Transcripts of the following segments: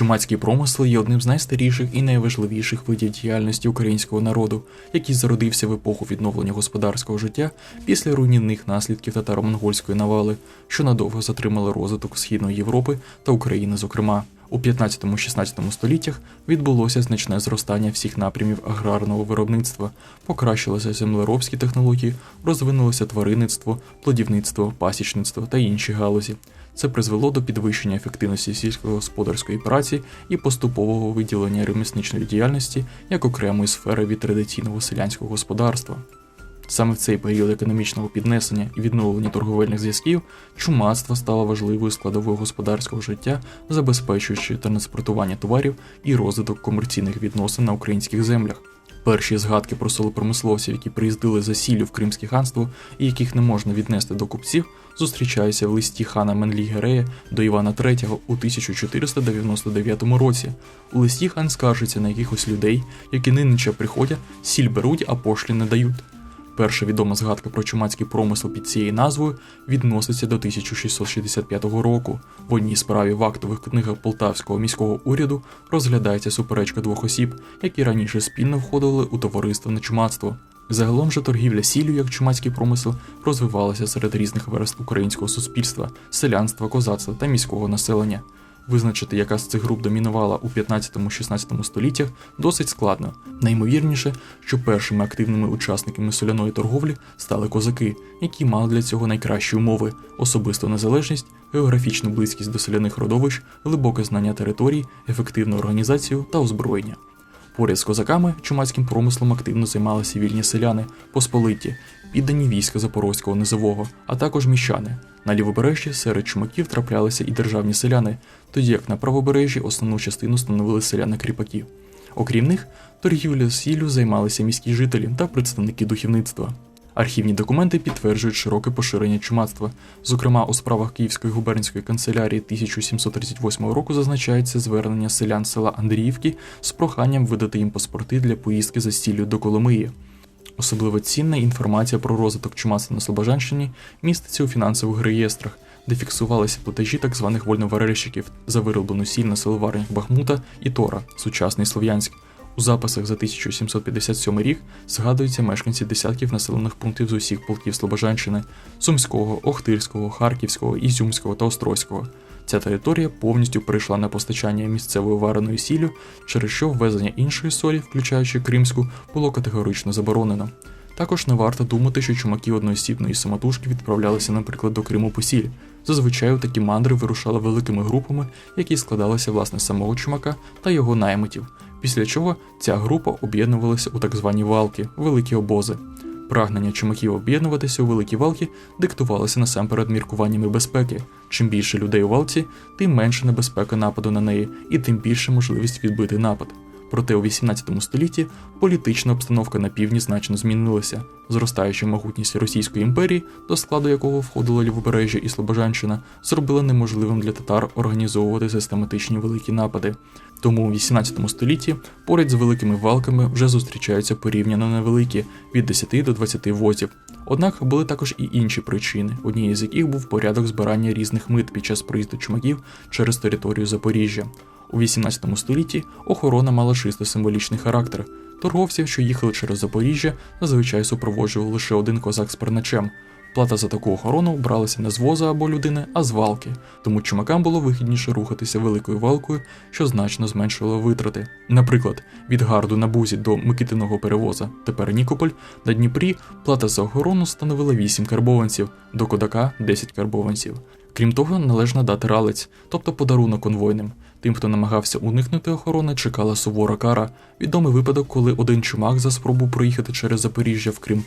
Чумацький промисел є одним з найстаріших і найважливіших видів діяльності українського народу, який зародився в епоху відновлення господарського життя після руйнівних наслідків татаро-монгольської навали, що надовго затримали розвиток Східної Європи та України, зокрема. У 15-16 століттях відбулося значне зростання всіх напрямів аграрного виробництва, покращилися землеробські технології, розвинулося тваринництво, плодівництво, пасічництво та інші галузі. Це призвело до підвищення ефективності сільськогосподарської праці і поступового виділення ремісничної діяльності як окремої сфери від традиційного селянського господарства. Саме в цей період економічного піднесення і відновлення торговельних зв'язків чумацтво стало важливою складовою господарського життя, забезпечуючи транспортування товарів і розвиток комерційних відносин на українських землях. Перші згадки про солопромисловців, які приїздили за сіллю в Кримське ханство і яких не можна віднести до купців, зустрічаються в листі хана Менлі Герея до Івана III у 1499 році. У листі хан скаржиться на якихось людей, які ниниче приходять, сіль беруть, а пошлі не дають. Перша відома згадка про чумацький промисел під цією назвою відноситься до 1665 року. В одній справі в актових книгах Полтавського міського уряду розглядається суперечка двох осіб, які раніше спільно входили у товариство на чумацтво. Загалом же торгівля сіллю як чумацький промисел розвивалася серед різних верств українського суспільства, селянства, козацтва та міського населення. Визначити, яка з цих груп домінувала у 15-16 століттях, досить складно. Найімовірніше, що першими активними учасниками соляної торговлі стали козаки, які мали для цього найкращі умови: особисту незалежність, географічну близькість до селяних родовищ, глибоке знання територій, ефективну організацію та озброєння. Поряд з козаками чумацьким промислом активно займалися вільні селяни, посполиті, піддані війська Запорозького низового, а також міщани. На лівобережжі серед чумаків траплялися і державні селяни, тоді як на правобережжі основну частину становили селяни кріпаків. Окрім них, торгівлю сіллю займалися міські жителі та представники духовництва. Архівні документи підтверджують широке поширення чумацтва. Зокрема, у справах Київської губернської канцелярії 1738 року зазначається звернення селян села Андріївки з проханням видати їм паспорти для поїздки за стіллю до Коломиї. Особливо цінна інформація про розвиток чумацтва на Слобожанщині міститься у фінансових реєстрах, де фіксувалися платежі так званих вольноварельщиків за вироблену сіль на селоварнях Бахмута і Тора, сучасний Слов'янськ. У записах за 1757 рік згадуються мешканці десятків населених пунктів з усіх полків Слобожанщини Сумського, Охтирського, Харківського, Ізюмського та Острозького. Ця територія повністю перейшла на постачання місцевої вареної сіллю, через що ввезення іншої солі, включаючи кримську, було категорично заборонено. Також не варто думати, що чумаки одноосібної самотужки відправлялися, наприклад, до Криму по сіль. Зазвичай такі мандри вирушали великими групами, які складалися власне самого чумака та його наймитів, після чого ця група об'єднувалася у так звані валки, великі обози. Прагнення чумаків об'єднуватися у великі валки диктувалося насамперед міркуваннями безпеки. Чим більше людей у валці, тим менше небезпека нападу на неї, і тим більше можливість відбити напад. Проте у 18 столітті політична обстановка на півдні значно змінилася. Зростаюча могутність Російської імперії, до складу якого входило Лівобережжя і Слобожанщина, зробила неможливим для татар організовувати систематичні великі напади. Тому у 18 столітті поряд з великими валками вже зустрічаються порівняно невеликі від 10 до 20 возів. Однак були також і інші причини, однією з яких був порядок збирання різних мит під час приїзду чумаків через територію Запоріжжя. У 18 столітті охорона мала чисто символічний характер. Торговців, що їхали через Запоріжжя, зазвичай супроводжував лише один козак з перначем. Плата за таку охорону бралася не з воза або людини, а з валки, тому чумакам було вигідніше рухатися великою валкою, що значно зменшувало витрати. Наприклад, від гарду на бузі до Микитиного перевоза, тепер Нікополь, на Дніпрі плата за охорону становила 8 карбованців, до Кодака 10 карбованців. Крім того, належно дати ралець, тобто подарунок конвойним. Тим, хто намагався уникнути охорони, чекала сувора кара. Відомий випадок, коли один чумак за спробу проїхати через Запоріжжя в Крим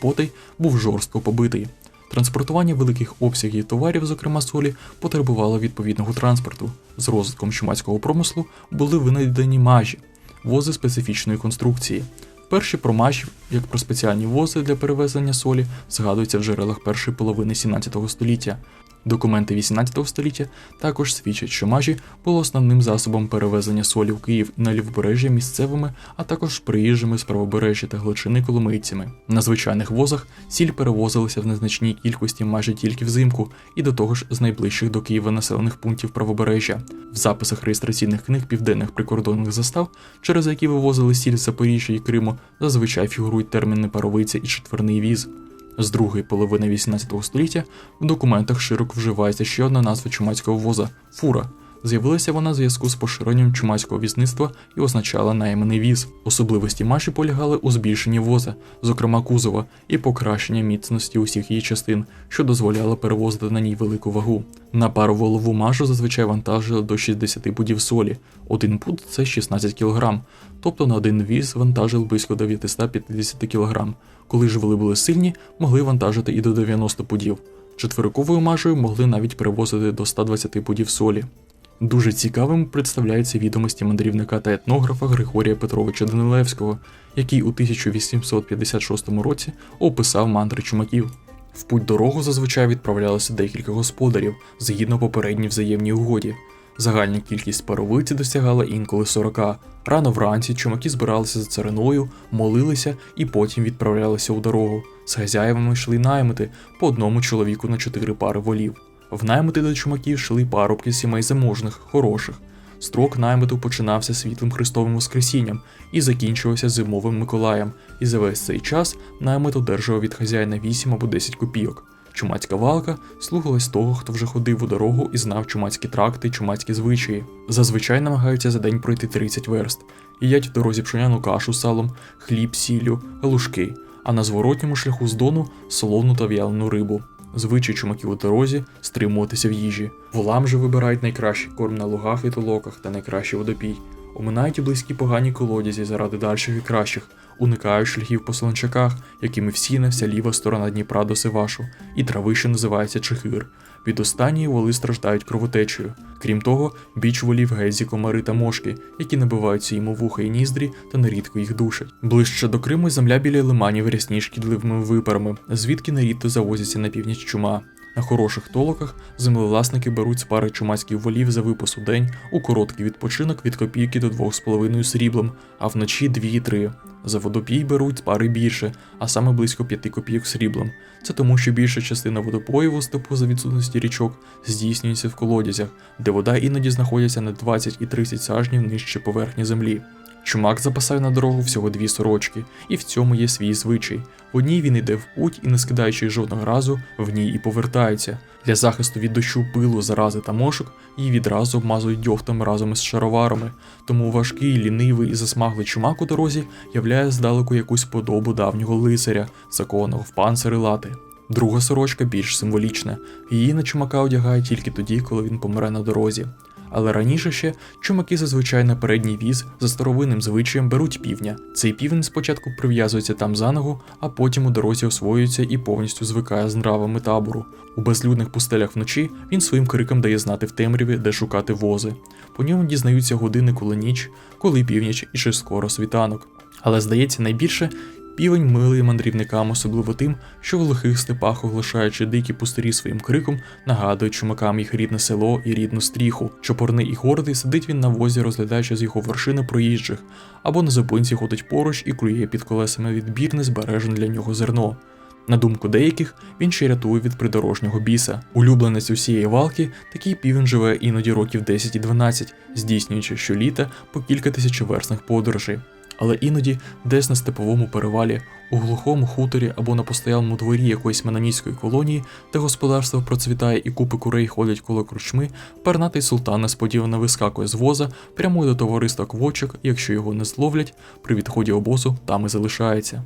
був жорстко побитий. Транспортування великих обсягів товарів, зокрема солі, потребувало відповідного транспорту. З розвитком чумацького промислу були винайдені мажі, вози специфічної конструкції. Перші про мажі, як про спеціальні вози для перевезення солі, згадуються в джерелах першої половини 17 століття. Документи 18 століття також свідчать, що мажі було основним засобом перевезення солі в Київ на лівобережжя місцевими, а також приїжджими з правобережжя та гличини коломийцями. На звичайних возах сіль перевозилася в незначній кількості майже тільки взимку, і до того ж з найближчих до Києва населених пунктів правобережжя. В записах реєстраційних книг південних прикордонних застав, через які вивозили сіль з Запоріжжя і Криму, зазвичай фігурують терміни паровиця і четверний віз. З другої половини 18 століття в документах широко вживається ще одна назва чумацького воза фура. З'явилася вона в зв'язку з поширенням чумацького візництва і означала найманий віз. Особливості маші полягали у збільшенні воза, зокрема кузова, і покращення міцності усіх її частин, що дозволяло перевозити на ній велику вагу. На пару волову мажу зазвичай вантажили до 60 пудів солі. Один пуд це 16 кг, тобто на один віз вантажили близько 950 кг. Коли ж воли були сильні, могли вантажити і до 90 пудів. Четвериковою мажею могли навіть перевозити до 120 пудів солі. Дуже цікавим представляються відомості мандрівника та етнографа Григорія Петровича Данилевського, який у 1856 році описав мандри чумаків. В путь дорогу зазвичай відправлялося декілька господарів згідно попередній взаємній угоді. Загальна кількість паровиці досягала інколи 40. Рано вранці чумаки збиралися за цариною, молилися і потім відправлялися у дорогу. З хазяєвами йшли наймити по одному чоловіку на чотири пари волів. В наймити до чумаків йшли парубки сімей заможних, хороших. Строк наймиту починався світлим Христовим Воскресінням і закінчувався зимовим Миколаєм, і за весь цей час наймит одержував від хазяїна 8 або 10 копійок. Чумацька валка слухалась того, хто вже ходив у дорогу і знав чумацькі тракти, чумацькі звичаї. Зазвичай намагаються за день пройти 30 верст, їдять в дорозі пшеняну кашу з салом, хліб, сіллю, галушки, а на зворотньому шляху з дону солону та в'ялену рибу. Звичай чумаків у дорозі стримуватися в їжі. Волам же вибирають найкращий корм на лугах і толоках та найкращий водопій. Оминають і близькі погані колодязі заради дальших і кращих, уникають шляхів по солончаках, якими всіна вся ліва сторона Дніпра до Сивашу, і трави, що називається Чехир. Від останньої воли страждають кровотечею. Крім того, біч волів гезі, комари та мошки, які набиваються йому вуха і ніздрі та нерідко їх душать. Ближче до Криму земля біля лиманів рясні шкідливими випарами, звідки нерідко завозяться на північ чума. На хороших толоках землевласники беруть з пари чумацьких волів за випас у день, у короткий відпочинок від копійки до 2,5 сріблом, а вночі 2-3. За водопій беруть пари більше, а саме близько 5 копійок сріблом. Це тому, що більша частина водопоїв у степу за відсутності річок здійснюється в колодязях, де вода іноді знаходиться на 20 і 30 сажнів нижче поверхні землі. Чумак запасає на дорогу всього дві сорочки, і в цьому є свій звичай. В одній він йде в путь і, не скидаючи жодного разу, в ній і повертається. Для захисту від дощу, пилу, зарази та мошок її відразу обмазують дьогтем разом із шароварами, тому важкий, лінивий і засмаглий чумак у дорозі являє здалеку якусь подобу давнього лицаря, закованого в панцири лати. Друга сорочка більш символічна, її на чумака одягають тільки тоді, коли він помре на дорозі. Але раніше ще чумаки зазвичай на передній віз за старовинним звичаєм беруть півня. Цей півень спочатку прив'язується там за ногу, а потім у дорозі освоюється і повністю звикає з нравами табору. У безлюдних пустелях вночі він своїм криком дає знати в темряві, де шукати вози. По ньому дізнаються години, коли ніч, коли північ і чи скоро світанок. Але здається, найбільше Півень милий мандрівникам, особливо тим, що в глухих степах, оглашаючи дикі пустирі своїм криком, нагадує чумакам їх рідне село і рідну стріху. Чопорний і гордий сидить він на возі, розглядаючи з його вершини проїжджих, або на зупинці ходить поруч і клює під колесами відбірне збережене для нього зерно. На думку деяких, він ще рятує від придорожнього біса. Улюбленець усієї валки, такий півень живе іноді років 10 і 12, здійснюючи щоліта по кілька тисячоверсних подорожей. Але іноді десь на степовому перевалі, у глухому хуторі або на постоялому дворі якоїсь менонітської колонії, де господарство процвітає і купи курей ходять коло кручми, пернатий султан несподівано вискакує з воза, прямує до товариства квочок, якщо його не зловлять, при відході обозу там і залишається.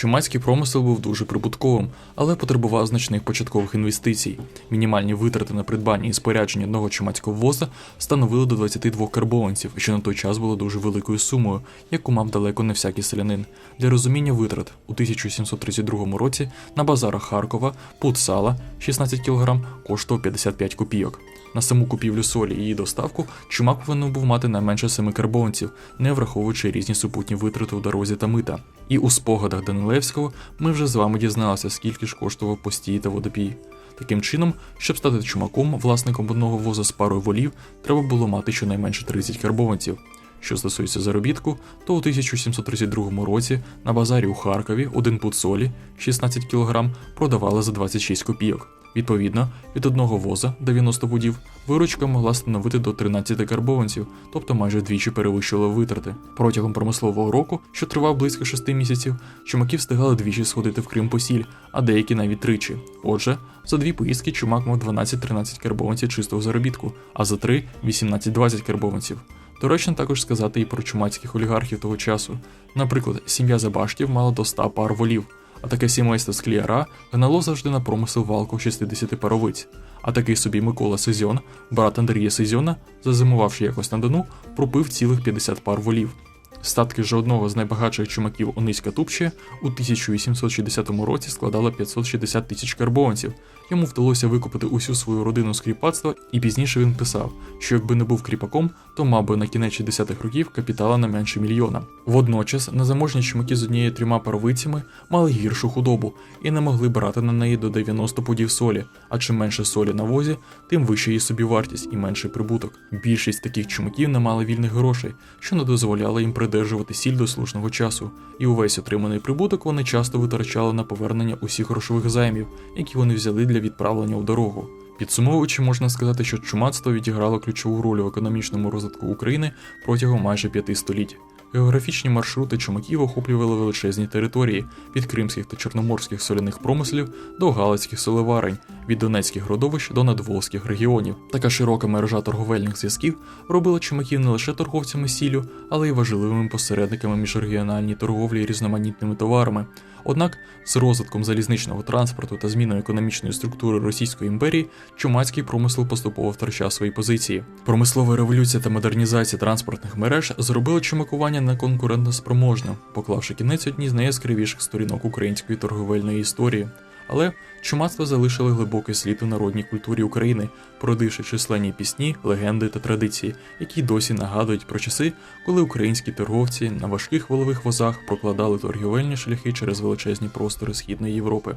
Чумацький промисел був дуже прибутковим, але потребував значних початкових інвестицій. Мінімальні витрати на придбання і спорядження одного чумацького воза становили до 22 карбованців, що на той час було дуже великою сумою, яку мав далеко не всякий селянин. Для розуміння витрат у 1732 році на базарах Харкова пуд сала 16 кг коштував 55 копійок. На саму купівлю солі і її доставку чумак повинен був мати не менше семи карбованців, не враховуючи різні супутні витрати у дорозі та мита. І у спогадах Данилевського ми вже з вами дізналися, скільки ж коштував постій та водопій. Таким чином, щоб стати чумаком, власником одного воза з парою волів, треба було мати щонайменше 30 карбованців. Що стосується заробітку, то у 1732 році на базарі у Харкові один пуд солі 16 кг продавали за 26 копійок. Відповідно, від одного воза 90 пудів виручка могла становити до 13 карбованців, тобто майже вдвічі перевищувала витрати. Протягом промислового року, що тривав близько 6 місяців, чумаки встигали двічі сходити в Крим по сіль, а деякі навіть тричі. Отже, за дві поїздки чумак мав 12-13 карбованців чистого заробітку, а за три 18-20 карбованців. Доречно також сказати і про чумацьких олігархів того часу. Наприклад, сім'я Забаштів мала до 100 пар волів, а таке сімейство Скліара гнало завжди на промисел валку 60 паровиць. А такий собі Микола Сезьон, брат Андрія Сезьона, зазимувавши якось на Дону, пропив цілих 50 пар волів. Статки ж одного з найбагатших чумаків Ониська Тупче у 1860 році складали 560 тисяч карбованців. Йому вдалося викупити усю свою родину з кріпацтва, і пізніше він писав, що якби не був кріпаком, то мав би на кінець 60-х років капітала на менше мільйона. Водночас незаможні чумаки з однією трьома паровицями мали гіршу худобу і не могли брати на неї до 90 пудів солі, а чим менше солі на возі, тим вища її собівартість і менший прибуток. Більшість таких чумаків не мали вільних грошей, що не дозволяло їм придержувати сіль до слушного часу, і увесь отриманий прибуток вони часто витрачали на повернення усіх грошових займів, які вони взяли для відправлення у дорогу. Підсумовуючи, можна сказати, що чумацтво відіграло ключову роль в економічному розвитку України протягом майже п'яти століть. Географічні маршрути чумаків охоплювали величезні території від кримських та чорноморських соляних промислів до галицьких солеварень, від донецьких родовищ до надволзьких регіонів. Така широка мережа торговельних зв'язків робила чумаків не лише торговцями сіллю, але й важливими посередниками міжрегіональній торговлі різноманітними товарами. Однак з розвитком залізничного транспорту та зміною економічної структури Російської імперії чумацький промисел поступово втрачав свої позиції. Промислова революція та модернізація транспортних мереж зробили чумакування неконкурентно спроможним, поклавши кінець одній з найяскравіших сторінок української торговельної історії. Але чумацтво залишили глибокий слід у народній культурі України, породивши численні пісні, легенди та традиції, які досі нагадують про часи, коли українські торговці на важких волових возах прокладали торгівельні шляхи через величезні простори Східної Європи.